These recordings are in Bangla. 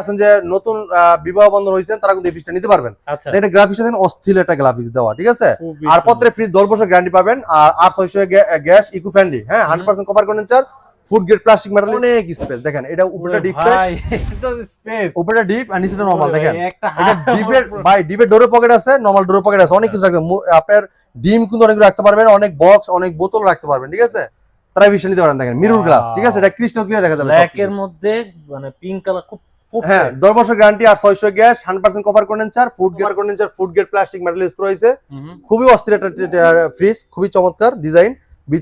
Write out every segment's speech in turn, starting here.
আছেন যে নতুন বিবাহ বন্ধন হয়েছেন তারা কিন্তু এই ফ্রিজটা নিতে পারবেন। আচ্ছা। এটা গ্রাফিক্স দেন অস্থির একটা গ্রাফিক্স দেওয়া ঠিক আছে? আর পত্রে ফ্রিজ দশ বছর গ্যারান্টি পাবেন আর আর ছয়শো গ্যাস ইকো ফ্রেন্ডলি হ্যাঁ hundred percent cover condenser food grade plastic metal অনেক স্পেস দেখেন এটা উপরটা ডিপ স্পেস উপরটা ডিপ আর নিচেটা নরমাল দেখেন। এটা ডিপের ভাই ডিপের পকেট আছে নরমাল পকেট আছে। অনেক কিছু রাখতে আপনার ডিম কিন্তু অনেক রাখতে পারবেন অনেক বক্স অনেক বোতল রাখতে পারবেন ঠিক আছে? তারা নিতে পারেন দেখেন। মিরুর গ্লাস ঠিক আছে? এটা ক্রিস্টাল ক্লিয়ার দেখা যাবে ব্ল্যাক এর মধ্যে মানে পিঙ্ক কালার খুব হ্যাঁ দশ বছর গ্যারান্টি আর ছয়শো gas hundred percent cover condenser food condenser food grade plastic metal use করা খুবই অস্থির একটা ফ্রিজ খুবই চমৎকার ডিজাইন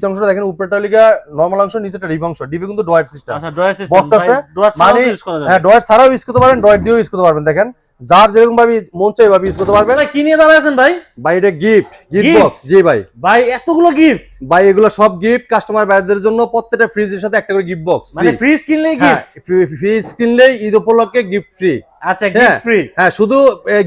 অংশটা দেখেন উপরেটা লিগা নর্মাল অংশ নিচেটা ডিপ অংশ। ডিপে কিন্তু সিস্টেম আচ্ছা সিস্টেম আছে, মানে হ্যাঁ ছাড়াও ইউজ করতে পারেন ডয়েট দিয়েও ইউজ করতে পারবেন দেখেন। যার যেরকম ভাবে মন চাই ভাবে ইউজ করতে পারবেন। ভাই কি নিয়ে দাঁড়ায় আছেন ভাই? ভাই এটা গিফট গিফট বক্স জি ভাই। ভাই এতগুলো গিফট ভাই এগুলো সব গিফট কাস্টমার ভাইদের জন্য প্রত্যেকটা ফ্রিজের সাথে একটা করে গিফট বক্স মানে ফ্রিজ কিনলেই হ্যাঁ গিফট ফ্রিজ কিনলেই ঈদ উপলক্ষে গিফট ফ্রি আচ্ছা হ্যাঁ। গিফট ফ্রি হ্যাঁ শুধু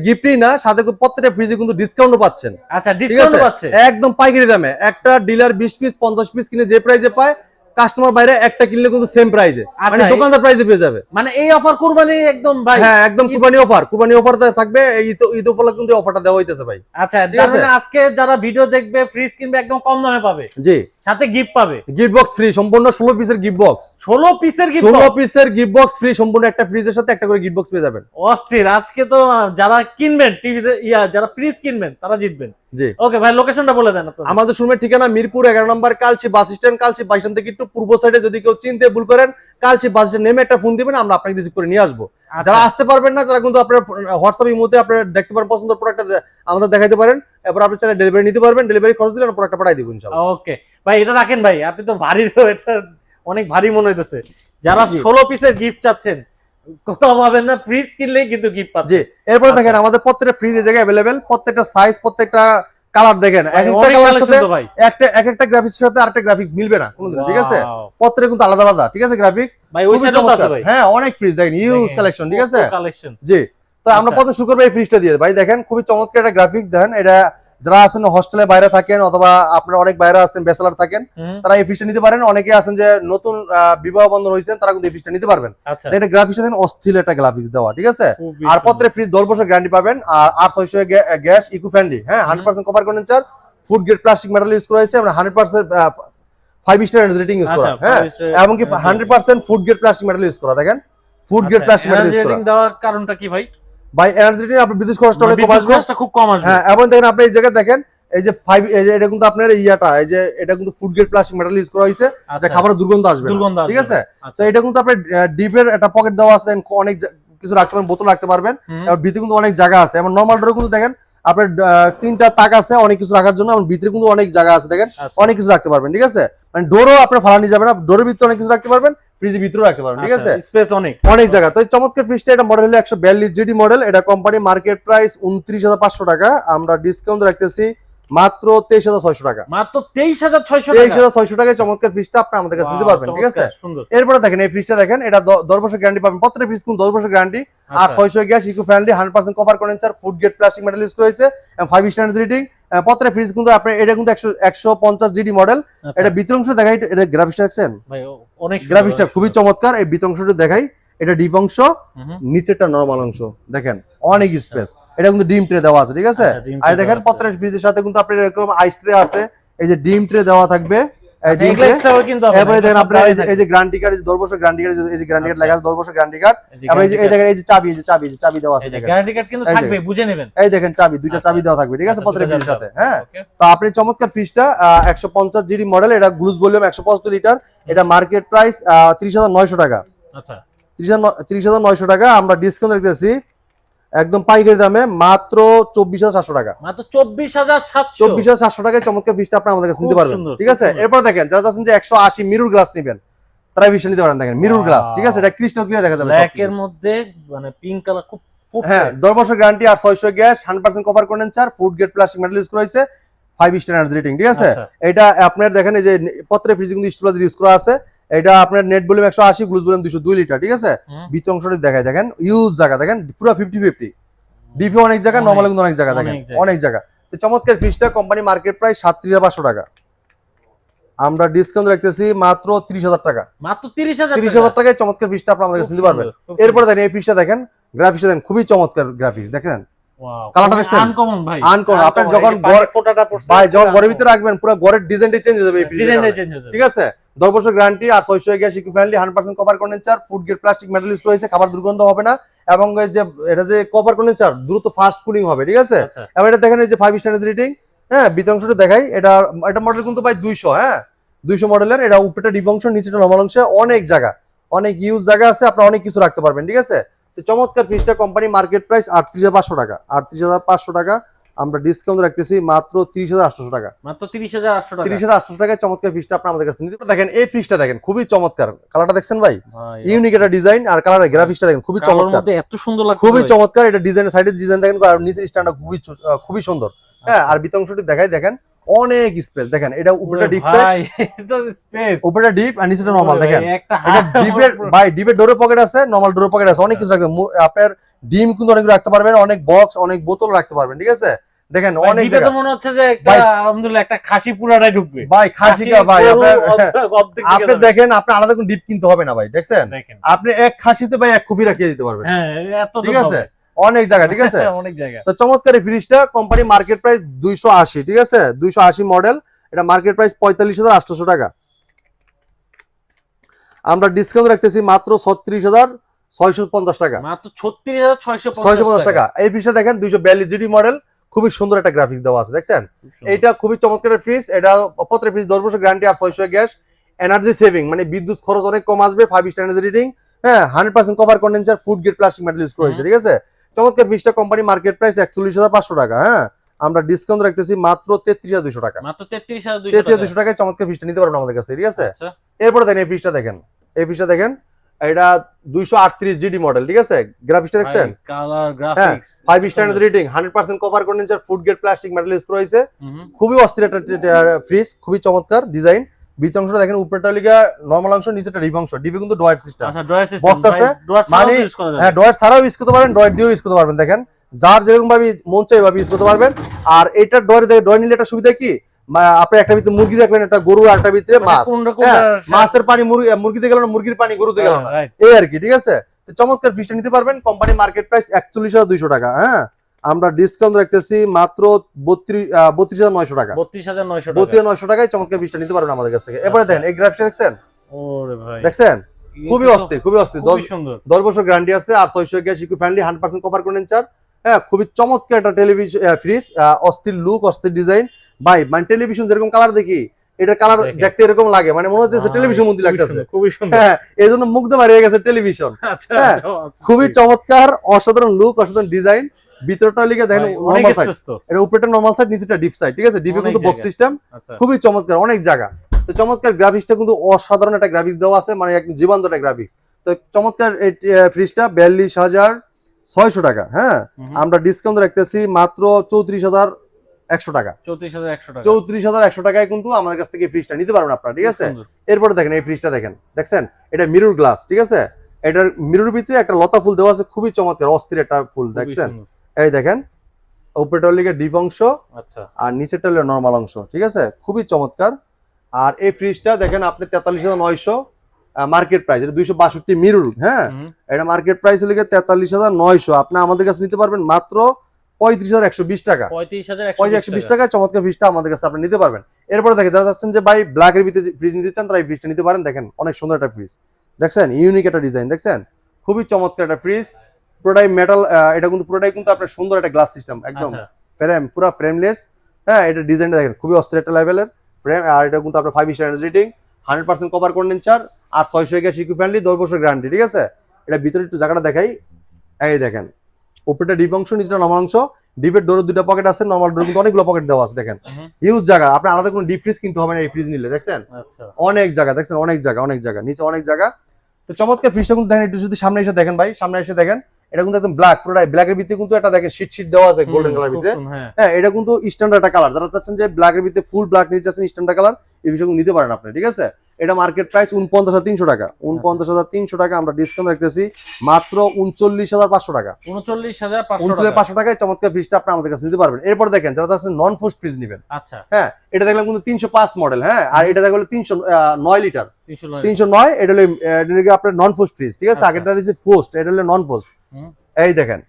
গিফটই না সাথে প্রত্যেকটা ফ্রিজে কিন্তু ডিসকাউন্টও পাচ্ছেন। আচ্ছা ঠিক ডিসকাউন্ট আছে? পাচ্ছে? একদম পাইকারি দামে। একটা ডিলার বিশ পিস পঞ্চাশ পিস কিনে যে প্রাইসে পায় কাস্টমার বাইরে একটা কিনলে কিন্তু সেম প্রাইসে মানে আচ্ছা, দোকানদার প্রাইসে পেয়ে যাবে। মানে এই অফার কুরবানি একদম ভাই হ্যাঁ একদম কুরবানি অফার কুরবানি অফার থাকবে ঈদ উপলক্ষে কিন্তু অফারটা দেওয়া হইতেছে ভাই। আচ্ছা তার মানে আজকে যারা ভিডিও দেখবে ফ্রিজ কিনবে একদম কম দামে পাবে। জি। সাথে গিফট পাবে। গিফট বক্স ফ্রি সম্পূর্ণ ষোলো পিসের গিফট বক্স ষোলো পিসের গিফট ষোলো পিসের গিফট বক্স ফ্রি সম্পূর্ণ একটা ফ্রিজের সাথে একটা করে গিফট বক্স পেয়ে যাবেন। অস্থির আজকে তো যারা কিনবেন টিভিতে ইয়া যারা ফ্রিজ কিনবেন তারা জিতবেন। জি। ওকে ভাই লোকেশনটা বলে দেন আমাদের শোরুমের ঠিকানা মিরপুর এগারো নম্বর কালচি বাস স্ট্যান্ড কালচি বাস স্ট্যান্ড থেকে একটু পূর্ব সাইডে যদি কেউ চিনতে ভুল করেন কালচি বাস স্ট্যান্ড নেমে একটা ফোন দিবেন আমরা আপনাকে রিসিভ করে নিয়ে আসব। আচ্ছা, যারা আসতে পারবেন না তারা কিন্তু আপনার হোয়াটসঅ্যাপ মধ্যে আপনারা দেখতে পারেন পছন্দের প্রোডাক্টটা আমাদের দেখাইতে পারেন। এরপর আপনি চাইলে ডেলিভারি নিতে পারবেন ডেলিভারি খরচ দিলে প্রোডাক্টটা পাঠাই দিব ইনশাআল্লাহ। ওকে ভাই এটা রাখেন ভাই আপনি তো ভারী এটা অনেক ভারী মনে হইতেছে। যারা ষোলো পিসের গিফট চাচ্ছেন পাবেন না ফ্রিজ কিনলেই কিন্তু গিফট পাচ্ছেন জি এরপরে আচ্ছা। দেখেন আমাদের প্রত্যেকটা ফ্রিজ এই জায়গায় অ্যাভেলেবেল প্রত্যেকটা সাইজ প্রত্যেকটা কালার দেখেন। এক একটা কালারের সাথে একটা এক একটা গ্রাফিক্স সাথে আরেকটা গ্রাফিক্স মিলবে না কোনদিন ঠিক আছে. প্রত্যেকটা কিন্তু আলাদা আলাদা ঠিক আছে গ্রাফিক্স ভাই ওই সাইডেও আছে ভাই। হ্যাঁ অনেক ফ্রিজ দেখেন ইউজ কালেকশন ঠিক আছে? কালেকশন জি তো আমরা আচ্ছা। প্রথম শুরু করব এই ফ্রিজটা দিয়ে। ভাই দেখেন খুবই চমৎকার একটা গ্রাফিক্স দেখেন এটা যারা আছেন হোস্টেলে বাইরে থাকেন অথবা আপনারা অনেক বাইরে আছেন ব্যাচেলার থাকেন তারা এই ফ্রিজটা নিতে পারেন। অনেকে আছেন যে নতুন বিবাহ বন্ধন হয়েছেন তারা কিন্তু এই ফ্রিজটা নিতে পারবেন। আচ্ছা। এটা গ্রাফিক্স দেন অস্থির একটা গ্রাফিক্স দেওয়া ঠিক আছে? আর পত্রে ফ্রিজ দশ বছর গ্যারান্টি পাবেন। আর আর ছয়শো গ্যাস ইকো ফ্রেন্ডলি হ্যাঁ? Hundred percent cover condenser food grade plastic metal use করা হয়েছে। আমরা hundred percent five star rating use করা আচ্ছা, হ্যাঁ? এমনকি hundred percent food grade plastic metal use করা দেখেন? ফুড গ্রেড আচ্ছা, প্লাস্টিক মেটাল ইউজ করা। দেওয়ার কারণটা কি ভাই? বাই এনার্জি আপনার বিদ্যুৎ খরচটা অনেক কম আসবে। খরচটা খুব কম আসবে। হ্যাঁ এবং দেখেন আপনি এই জায়গায় দেখেন এই যে ফাইভ এটা কিন্তু আপনার ইয়াটা এই যে এটা কিন্তু food grade plastic metal use করা হয়েছে। এটা আচ্ছা, খাবারের দুর্গন্ধ আসবে ঠিক আছে? আচ্ছা। তো এটা কিন্তু আপনার ডিপের একটা পকেট দেওয়া আছে অনেক কিছু রাখতে পারবেন বোতল রাখতে পারবেন। ভিতরে কিন্তু অনেক জায়গা আছে। এবং নর্মাল ডোরে কিন্তু দেখেন আপনার তিনটা তাক আছে অনেক কিছু রাখার জন্য এবং ভিতরে কিন্তু অনেক জায়গা আছে দেখেন। আচ্ছা। অনেক কিছু রাখতে পারবেন ঠিক আছে? মানে ডোরও আপনার ফালানি যাবে না। ডোরের ভিতরে অনেক কিছু রাখতে পারবেন ফ্রিজের ভিতরেও রাখতে পারবেন ঠিক আছে? আচ্ছা, স্পেস অনেক। অনেক জায়গা। তো এই চমৎকার ফ্রিজটা এটা মডেল হলো একশো বিয়াল্লিশ জিডি মডেল এটা কোম্পানি মার্কেট প্রাইস উনত্রিশ হাজার পাঁচশো টাকা। আমরা ডিসকাউন্ট রাখতেছি মাত্র তেইশ হাজার ছয়শো টাকা। মাত্র তেইশ হাজার ছয়শো তেইশ হাজার ছয়শো টাকায় চমৎকার ফ্রিজটা আপনি আমাদের কাছে নিতে পারবেন ঠিক আছে? এরপরে দেখেন এই ফ্রিজটা দেখেন এটা দশ বছর গ্যারান্টি পাবেন। প্রত্যেকটা ফ্রিজ কিন্তু দশ বছর গ্যারান্টি আর আচ্ছা, ছয়শো gas eco friendly hundred percent cover condenser food grade plastic metal use করেছে ফাইভ স্টার রেটিং প্রত্যেকটা ফ্রিজ কিন্তু আপনার এটা কিন্তু একশো একশো পঞ্চাশ জিডি মডেল আচ্ছা, এটা ভিতর অংশ দেখাই এটা গ্রাফিক্সটা দেখছেন? ভাই, অনেক গ্রাফিক্সটা খুবই চমৎকার। এই অংশটা দেখাই। এটা ডিপ অংশ। নিচেরটা নরমাল অংশ। দেখেন অনেক স্পেস এটা কিন্তু ডিম ট্রে দেওয়া আছে ঠিক আছে? আচ্ছা, আর দেখেন। প্রত্যেকটা ফ্রিজের সাথে কিন্তু আপনার এরকম আইস ট্রে আছে। এই যে ডিম ট্রে দেওয়া থাকবে এই আচ্ছা, দেখেন আপনার যে- দেওয়াই এই যে গ্যারান্টি কার্ড দশ বছর গ্যারান্টি কার্ড এই যে গ্যারান্টি কার্ড আচ্ছা। লেখা আছে দশ বছর গ্যারান্টি কার্ড থাকে। এই দেখেন এই যে চাবি এই যে চাবি এই যে চাবি দেওয়া আছে এই দেখেন। কিন্তু থাকবে বুঝে নেবেন। এই দেখেন চাবি দুইটা আচ্ছা। চাবি দেওয়া থাকবে ঠিক আছে আচ্ছা, ফ্রিজের সাথে। হ্যাঁ? তো আপনি চমৎকার ফ্রিজটা জিডি মডেল এটা গ্লুজ ভলিউম একশো পঁচাত্তর লিটার এটা মার্কেট প্রাইস ত্রিশ হাজার নয়শো টাকা। আচ্ছা। ত্রিশ হাজার নয়শো টাকা আমরা ডিসকাউন্ট রেখেছি। একদম পাইকারি দামে মাত্র চব্বিশ হাজার সাতশো টাকা। মাত্র চব্বিশ হাজার সাতশো। চব্বিশ হাজার সাতশো টাকায় চমৎকার ফিসটা আপনি আমাদের কাছে নিতে পারবেন। ঠিক আছে? এরপর দেখেন যারা চাচ্ছেন যে একশো আশি মিরুর গ্লাস নেবেন তারা ফিসটা নিতে পারেন দেখেন মিরুর গ্লাস ঠিক আছে? এটা ক্রিস্টাল ক্লিয়ার দেখা যাবে মধ্যে মানে পিঙ্ক কালার খুব হ্যাঁ দশ বছর গ্যারান্টি আর ছয়শো gas hundred percent cover condenser food grade plastic metal use করা হয়েছে। ফাইভ স্টার এনার্জি রেটিং ঠিক আছে? আচ্ছা। এটা আপনার দেখেন এই যে পত্রে ফ্রিজ কিন্তু ইউজ করা আছে। এটা আপনার নেট ভলিউম একশো আশি গ্লুজ ভলিউম দুশো দুই লিটার ঠিক আছে। ভিতর অংশটি দেখায় দেখেন ইউজ জায়গা দেখেন পুরো ফিফটি ফিফটি ডিফে অনেক জায়গা নর্মাল কিন্তু অনেক জায়গা দেখেন অনেক জায়গা। তো চমৎকার ফ্রিজটা কোম্পানি মার্কেট প্রায় সাতত্রিশ পাঁচশো টাকা। আমরা ডিসকাউন্ট রাখতেছি মাত্র তিরিশ হাজার টাকা। মাত্র তিরিশ হাজার তিরিশ হাজার টাকায় চমৎকার ফ্রিজটা আপনার আমাদের কাছে নিতে পারবেন। এরপরে দেখেন এই ফ্রিজটা দেখেন গ্রাফিক্সটা দেখেন খুবই চমৎকার গ্রাফিক্স দেখেন কালারটা দেখছেন? আনকমন ভাই। আপনার Uncommon, যখন ফোঁটাটা পড়ছে, ভাই যখন uncommon। ভিতরে রাখবেন পুরো ঘরের ডিজাইনটা চেঞ্জ হয়ে যাবে ডিজাইনটা চেঞ্জ হয়ে যাবে। ঠিক আছে? দশ বছর গ্যারান্টি আর ছয়শো gas eco friendly hundred percent cover condenser food grade plastic রয়েছে খাবার দুর্গন্ধ হবে না। এবং যে এটা যে কভার কন্ডেন্সার দ্রুত ফাস্ট কুলিং হবে ঠিক আছে? আচ্ছা। এবার এটা দেখেন এই যে ফাইভ স্টার রেটিং হ্যাঁ বিতাংশটা দেখাই। এটা এটা মডেল কিন্তু ভাই দুইশো হ্যাঁ? দুইশো মডেলের এটা উপরেটা অংশ নিচেটা নর্মাল অংশ। অনেক জায়গা অনেক ইউজ জায়গা আছে আপনার অনেক কিছু রাখতে পারবেন ঠিক আছে? চমৎকার ফিসটা কোম্পানি মার্কেট প্রাইস আটত্রিশ হাজার পাঁচশো টাকা। আটত্রিশ হাজার পাঁচশো টাকা আমরা ডিসকাউন্ট রাখতেছি মাত্র তিরিশ হাজার আটশো টাকা। মাত্র তিরিশ হাজার আটশো টাকা। তিরিশ হাজার টাকায় চমৎকার ফিসটা আপনার আমাদের কাছে নিতে দেখেন এই ফিসটা দেখেন খুবই চমৎকার। কালারটা দেখছেন ভাই? ইউনিক একটা ডিজাইন আর কালার গ্রাফিক্সটা দেখেন খুবই চমৎকার। এত সুন্দর লাগছে খুবই চমৎকার এটা ডিজাইনের সাইডের ডিজাইন দেখেন আর নিচের স্ট্যান্ডটা খুবই খুবই সুন্দর। হ্যাঁ আর বিতংশটি দেখাই দেখেন। অনেক স্পেস দেখেন এটা উপরেটা ডিপ ভাই, স্পেস উপরেটা ডিপ আর নিচেটা নরমাল দেখেন। এটা ডিপের ভাই ডিপের ডোরে পকেট আছে নরমাল ডোরের পকেট আছে। অনেক কিছু রাখতে আপনার ডিম কিন্তু অনেক রাখতে পারবেন অনেক বক্স অনেক বোতল রাখতে পারবেন ঠিক আছে? দেখেন অনেক জায়গা। মনে হচ্ছে যে একটা আলহামদুলিল্লাহ একটা খাসি পুরাটাই ঢুকবে। ভাই ভাই অর্ধেক- অর্ধেক দিকে আপনি দেখেন আপনি আলাদা কোনো ডিপ কিনতে হবে না ভাই দেখছেন? আপনি এক খাসিতে ভাই এক কফি রাখিয়ে দিতে পারবেন। হ্যাঁ এত ঠিক আছে? অনেক জায়গা ঠিক আছে? অনেক জায়গা। তো চমৎকার এই ফ্রিজটা কোম্পানি মার্কেট প্রাইস দুইশো আশি ঠিক আছে? দুইশো আশি মডেল এটা মার্কেট প্রাইস পঁয়তাল্লিশ হাজার আটশোশো টাকা। আমরা ডিসকাউন্ট রাখতেছি মাত্র ছত্রিশ হাজার ছয়শো পঞ্চাশ টাকা। মাত্র ছত্রিশ হাজার ছয়শো পঞ্চাশ টাকা। এই ফ্রিজটা দেখেন দুইশো বিয়াল্লিশ জিডি মডেল খুবই সুন্দর একটা গ্রাফিক্স দেওয়া আছে দেখছেন? এইটা খুবই চমৎকার ফ্রিজ এটা প্রত্যেক ফ্রিজ দশ বছর গ্যারান্টি আর ছয়শো গ্যাস এনার্জি সেভিং মানে বিদ্যুৎ খরচ অনেক কম আসবে ফাইভ স্টার এনার্জি রিডিং হ্যাঁ hundred percent cover condenser food grade plastic metal use করেছে ঠিক আছে? চমৎকার ফ্রিজটা কোম্পানি মার্কেট প্রাইস একচল্লিশ হাজার পাঁচশো টাকা হ্যাঁ? আমরা ডিসকাউন্ট রাখতেছি মাত্র তেত্রিশ হাজার দুশো টাকা। মাত্র তেত্রিশ হাজার দুশো টাকায় চমৎকার ফ্রিজটা নিতে পারবেন আমাদের কাছে ঠিক আছে? আচ্ছা। এরপরে দেখেন এই ফ্রিজটা দেখেন। এই ফ্রিজটা দেখেন এটা দুইশো আটত্রিশ জিডি মডেল ঠিক আছে? গ্রাফিক্সটা দেখছেন? Five star rating hundred percent cover condenser food grade plastic metal use করেছে খুবই অস্থির একটা ফ্রিজ খুবই চমৎকার ডিজাইন ভিতর অংশটা দেখেন উপরেটা লিগা নর্মাল অংশ নিচেটা ডিপ অংশ। কিন্তু সিস্টেম আচ্ছা সিস্টেম Box আছে? মানে মানে- হ্যাঁ ছাড়াও ইউজ করতে পারবেন দিয়েও ইউজ করতে পারবেন দেখেন। যার যেরকম ভাবে মন চাই ভাবে ইউজ করতে পারবেন। আর এটা ডয়েট ডয়েট নিলে একটা সুবিধা কি? আপনি একটা ভিতরে মুরগি রাখলেন একটা গরু আর একটা ভিতরে মাছ। কোনটা হ্যাঁ, মাছের পানি মুরগি মুরগিতে গেল না মুরগির পানি গরুতে গেল না। এই আর কি ঠিক আছে? চমৎকার ফিসটা নিতে পারবেন। কোম্পানি মার্কেট প্রাইস একচল্লিশ হাজার দুইশো টাকা হ্যাঁ? আমরা ডিসকাউন্ট রাখতেছি মাত্র বত্রিশ বত্রিশ হাজার নয়শো টাকা। বত্রিশ হাজার নয়শো বত্রিশ নয়শো টাকায় চমৎকার ফিসটা নিতে পারবেন আমাদের কাছ থেকে। এবারে আচ্ছা। দেন এই গ্রাফিক্সটা দেখছেন? দেখছেন? খুবই অস্থির খুবই অস্থির। দশ বছর গ্যারান্টি আছে আর ছয়শো gas eco friendly hundred percent cover condenser হ্যাঁ খুবই চমৎকার একটা টেলিভিশন ফ্রিজ অস্থির লুক অস্থির ডিজাইন ভাই মানে টেলিভিশন যেরকম কালার দেখি এটা কালার দেখতে এরকম লাগে। মানে মনে হচ্ছে টেলিভিশন মন্দির লাগতেছে। খুবই সুন্দর। হ্যাঁ এই জন্য মুগ্ধ বাড়ি হয়ে গেছে টেলিভিশন আচ্ছা হ্যাঁ, খুবই চমৎকার অসাধারণ লুক অসাধারণ ডিজাইন ভিতরটা লিখে দেখেন নর্মাল সাইড এটা উপরেটা নর্মাল সাইড নিচেটা ডিপ সাইড ঠিক আছে? ডিপে কিন্তু বক্স সিস্টেম আচ্ছা। খুবই চমৎকার অনেক জায়গা। তো চমৎকার গ্রাফিক্সটা কিন্তু অসাধারণ একটা গ্রাফিক্স দেওয়া আছে মানে একদম জীবন্ত একটা গ্রাফিক্স তো চমৎকার এই ফ্রিজটা বিয়াল্লিশ হাজার ছয়শো টাকা হ্যাঁ? আমরা ডিসকাউন্ট রাখতেছি মাত্র চৌত্রিশ হাজার একশো টাকা। চৌত্রিশ হাজার একশো টাকায় কিন্তু আমাদের কাছ থেকে ফ্রিজটা নিতে পারবেন আপনারা ঠিক আছে? এরপরে দেখেন এই ফ্রিজটা দেখেন দেখছেন? এটা মিরর গ্লাস ঠিক আছে? এটার মিরর ভিতরে একটা লতা ফুল দেওয়া আছে খুবই চমৎকার অস্থির একটা ফুল দেখছেন। এই দেখেন উপরেটা লিগে ডিপ অংশ আচ্ছা। আর নিচেরটা হলো নর্মাল অংশ ঠিক আছে? খুবই চমৎকার। আর এই ফ্রিজটা দেখেন আপনি তেতাল্লিশ হাজার নয়শো মার্কেট প্রাইস এটা দুইশো বাষট্টি মিরুর হ্যাঁ? এটা মার্কেট প্রাইস হলে তেতাল্লিশ হাজার নয়শো। আপনি আমাদের কাছে নিতে পারবেন মাত্র পঁয়ত্রিশ হাজার একশো বিশ টাকা। পঁয়ত্রিশ একশো বিশ টাকায় চমৎকার ফ্রিজটা আমাদের কাছে আপনি নিতে পারবেন। এরপরে দেখেন যারা চাচ্ছেন যে ভাই ব্ল্যাকের ভিতরে ফ্রিজ নিতে চান তারা এই ফ্রিজটা নিতে পারেন। দেখেন অনেক সুন্দর একটা ফ্রিজ দেখছেন? ইউনিক একটা ডিজাইন দেখছেন? খুবই চমৎকার একটা ফ্রিজ পুরোটাই মেটাল এটা কিন্তু পুরোটাই কিন্তু আপনার সুন্দর একটা গ্লাস সিস্টেম একদম ফ্রেম পুরো ফ্রেমলেস হ্যাঁ এটা ডিজাইনটা দেখেন খুবই অস্থির একটা লেভেলের ফ্রেম আর এটা কিন্তু আপনার five star rating hundred percent cover condenser আর ছয়শো গ্যাস ইকু ফ্রেন্ডলি দশ বছর গ্যারান্টি ঠিক আছে? এটা ভিতরে একটু জায়গাটা দেখাই। এই দেখেন উপরেটা ডিপ অংশ নিচেটা নর্মাল অংশ ডিপের ডোরের দুটো পকেট আছে নর্মাল ডোর কিন্তু অনেকগুলো পকেট দেওয়া আছে দেখেন। হিউজ জায়গা আপনার আলাদা কোনো ডিপ ফ্রিজ কিনতে হবে না এই ফ্রিজ নিলে দেখছেন? আচ্ছা। অনেক জায়গা দেখছেন? অনেক জায়গা অনেক জায়গা নিচে অনেক জায়গা। তো চমৎকার ফ্রিজটা কিন্তু দেখেন একটু যদি সামনে এসে দেখেন ভাই সামনে এসে দেখেন। এটা কিন্তু একদম ব্ল্যাক পুরোটাই ব্ল্যাকের ভিতরে কিন্তু এটা দেখেন শীট শীট দেওয়া আছে গোল্ডেন কালার ভিতরে। হ্যাঁ। হ্যাঁ এটা কিন্তু স্ট্যান্ডার্ড একটা কালার যারা চাচ্ছেন যে ব্ল্যাকের ভিতরে ফুল ব্ল্যাক নিতে চাচ্ছেন স্ট্যান্ডার্ড কালার এই বিষয়গুলো নিতে পারেন আপনি ঠিক আছে? এটা মার্কেট প্রাইস উনপঞ্চাশ হাজার তিনশো টাকা। উনপঞ্চাশ হাজার তিনশো টাকা আমরা ডিসকাউন্ট রাখতেছি মাত্র উনচল্লিশ হাজার পাঁচশো টাকা। উনচল্লিশ হাজার উনচল্লিশ পাঁচশো টাকায় চমৎকার ফ্রিজটা আপনি আমাদের কাছে নিতে পারবেন। এরপর দেখেন যারা আছে নন ফুস্ট ফ্রিজ নেবেন। আচ্ছা। হ্যাঁ এটা দেখলাম কিন্তু তিনশো পাঁচ মডেল হ্যাঁ? আর এটা দেখল তিনশো নয় লিটার তিনশো নয়। এটা হলো আপনার নন ফুস্ট ফ্রিজ ঠিক আছে? আচ্ছা। আগেরটা দিয়েছে ফোস্ট এটা হলো নন ফোস্ট এই দেখেন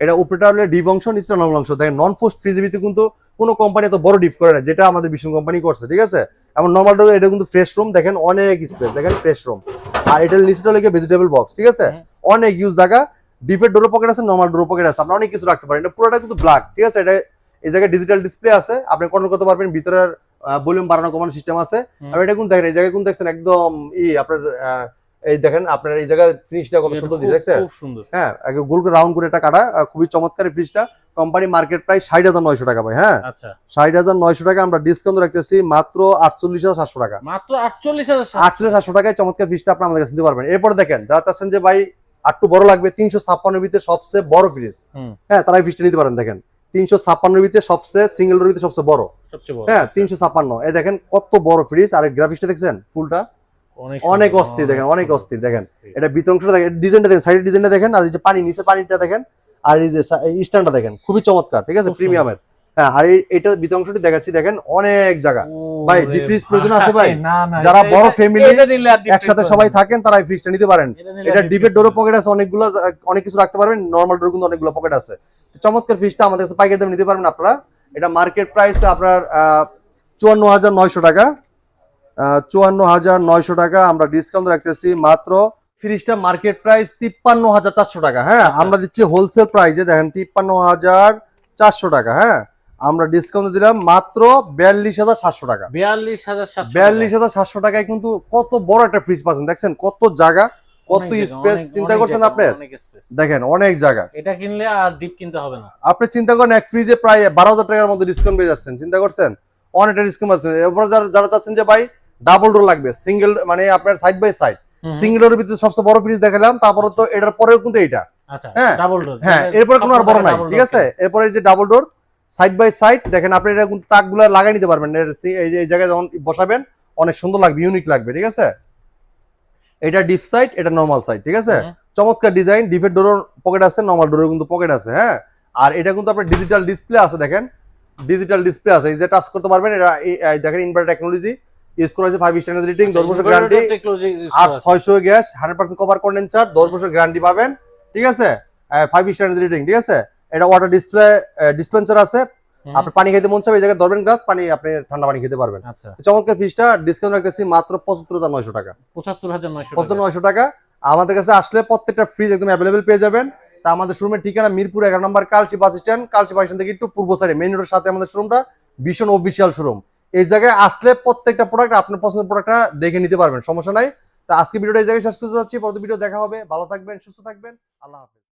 এটা উপরেটা হলো ডিপ অংশ নিচটা নর্মাল অংশ দেখেন নন ফোস্ট ফ্রিজের ভিতরে কিন্তু কোনো কোম্পানি এত বড় ডিপ করে না যেটা আমাদের বিষ্ণু কোম্পানি করছে ঠিক আছে? এমন নর্মাল এটা কিন্তু ফ্রেশ রুম দেখেন অনেক স্পেস দেখেন ফ্রেশ রুম আর এটার নিচটা লেগে ভেজিটেবল বক্স ঠিক আছে? অনেক ইউজ জায়গা। ডিপের ডোর পকেট আছে নর্মাল ডোর পকেট আছে আপনি অনেক কিছু রাখতে পারেন। এটা পুরোটা কিন্তু ব্ল্যাক ঠিক আছে? এটা এই জায়গায় ডিজিটাল ডিসপ্লে আছে আপনি কন্ট্রোল করতে পারবেন ভিতরের ভলিউম বাড়ানো কমানো সিস্টেম আছে। আর এটা কিন্তু দেখেন এই জায়গায় কিন্তু দেখছেন একদম ই আপনার এই দেখেন আপনার এই জায়গায় ফিনিশটা কত সুন্দর দিয়েছে দেখছেন? খুব সুন্দর। হ্যাঁ গোল করে রাউন্ড করে এটা কাটা। খুবই চমৎকার ফ্রিজটা কোম্পানি মার্কেট প্রাইস ষাট হাজার নয়শো টাকা ভাই হ্যাঁ? আচ্ছা। ষাট হাজার নয়শো টাকা আমরা ডিসকাউন্ট রাখতেছি মাত্র আটচল্লিশ হাজার সাতশো টাকা। মাত্র আটচল্লিশ হাজার সাতশো। আটচল্লিশ সাতশো টাকায় চমৎকার ফ্রিজটা আপনি আমাদের কাছে নিতে পারবেন। এরপর দেখেন যারা চাচ্ছেন যে ভাই আটটু বড় লাগবে তিনশো ছাপ্পান্নের ভিতরে সবচেয়ে বড় ফ্রিজ হ্যাঁ তারা এই ফ্রিজটা নিতে পারেন দেখেন। তিনশো ছাপ্পান্নের ভিতরে সবচেয়ে সিঙ্গেল ভিতরে সবচেয়ে বড়। সবচেয়ে বড়। হ্যাঁ তিনশো ছাপ্পান্ন। এই দেখেন কত বড় ফ্রিজ আর গ্রাফিক্সটা দেখছেন ফুলটা? অনেক অস্থির দেখেন অনেক অস্থির দেখেন। এটা ভিতর অংশটা দেখেন ডিজাইনটা দেখেন সাইডের ডিজাইনটা দেখেন আর এই যে পানি নিচে পানিটা দেখেন আর এই যে স্ট্যান্ডটা দেখেন খুবই চমৎকার ঠিক আছে? প্রিমিয়ামের। হ্যাঁ আর এটা ভিতর অংশটি দেখাচ্ছি দেখেন অনেক জায়গা। ভাই, deep প্রয়োজন আছে ভাই? যারা বড় deep একসাথে সবাই থাকেন তারা এই ফ্রিজটা নিতে পারেন। এটা ডিপের পাবেন। পকেট আছে অনেকগুলো অনেক কিছু রাখতে পারবেন নর্মাল ডোর কিন্তু অনেকগুলো পকেট আছে। চমৎকার ফ্রিজটা আমাদের কাছে পাইকারি দামে নিতে পারবেন আপনারা। এটা মার্কেট প্রাইস আপনার চুয়ান্ন হাজার নয়শো টাকা। চুয়ান্ন হাজার নয়শো টাকা আমরা ডিসকাউন্ট রাখতেছি মাত্র ফ্রিজটা মার্কেট প্রাইস তিপ্পান্ন হাজার চারশো টাকা হ্যাঁ। আমরা দিচ্ছি হোলসেল প্রাইসে দেখেন তিপ্পান্ন হাজার চারশো টাকা হ্যাঁ? আমরা ডিসকাউন্ট দিলাম মাত্র বিয়াল্লিশ হাজার সাতশো টাকা। বিয়াল্লিশ হাজার বিয়াল্লিশ হাজার সাতশো টাকায় কিন্তু কত বড় একটা ফ্রিজ পাচ্ছেন দেখছেন? কত জায়গা কত স্পেস চিন্তা করছেন আপনার দেখেন অনেক জায়গা। এটা কিনলে আর ডিপ কিনতে হবে না। আপনি চিন্তা করেন এক ফ্রিজে প্রায় বারো হাজার টাকার মধ্যে ডিসকাউন্ট পেয়ে যাচ্ছেন চিন্তা করছেন? অনেকটা ডিসকাউন্ট পাচ্ছেন। এরপর যারা যারা চাচ্ছেন যে ভাই ডাবল ডোর লাগবে সিঙ্গেল মানে আপনার সাইড বাই সাইড সিঙ্গেল ডোরের ভিতরে সবচেয়ে বড় ফ্রিজ দেখালাম তারপরে তো এটার পরেও কিন্তু এইটা। আচ্ছা হ্যাঁ, হ্যাঁ এরপরে কোনো আর বড় নাই ঠিক আছে? এরপরে যে double door side by side দেখেন আপনি এটা কিন্তু তাকগুলো লাগাই নিতে পারবেন। এই যে এই জায়গায় যখন বসাবেন অনেক সুন্দর লাগবে ইউনিক লাগবে ঠিক আছে? এটা ডিপ সাইড এটা নর্মাল সাইড ঠিক আছে? চমৎকার ডিজাইন ডিপের ডোরের পকেট আছে নর্মাল ডোরের কিন্তু পকেট আছে হ্যাঁ? আর এটা কিন্তু আপনার ডিজিটাল ডিসপ্লে আছে দেখেন। ডিজিটাল ডিসপ্লে আছে এই যে টাচ করতে পারবেন এটা দেখেন ইনভার্টার টেকনোলজি ইউজ করা আছে ফাইভ স্টার রেটিং আচ্ছা, দশ বছর গ্যারান্টি আর ছয়শো gas hundred percent cover condenser দশ বছর গ্যারান্টি পাবেন ঠিক আছে? ফাইভ স্টার রেটিং ঠিক আছে? এটা ওয়াটার ডিসপ্লে ডিসপেন্সার আছে। আপনি পানি খেতে মন চাবে এই জায়গায় ধরবেন গ্লাস পানি আপনি ঠান্ডা পানি খেতে পারবেন। আচ্ছা। চমৎকার ফিসটা ডিসকাউন্ট রাখতেছি মাত্র পঁচাত্তর হাজার নয়শো টাকা। পঁচাত্তর হাজার নয়শো পঁচাত্তর নয়শো টাকা। আমাদের কাছে আসলে প্রত্যেকটা ফ্রিজ একদম অ্যাভেলেবেল পেয়ে যাবেন। তা আমাদের শোরুমের ঠিকানা মিরপুর এগারো নম্বর Kalshi bus stand Kalshi bus stand থেকে একটু পূর্ব সাইডে মেইন রোডের সাথে আমাদের শোরুমটা ভীষণ অফিসিয়াল শোরুম এই জায়গায় আসলে প্রত্যেকটা প্রোডাক্ট আপনার পছন্দের প্রোডাক্টটা দেখে নিতে পারবেন, সমস্যা নাই। তো আজকে ভিডিওটা এই জায়গায় শেষ করতে যাচ্ছি, পরবর্তী ভিডিও দেখা হবে। ভালো থাকবেন, সুস্থ থাকবেন। আল্লাহ হাফেজ।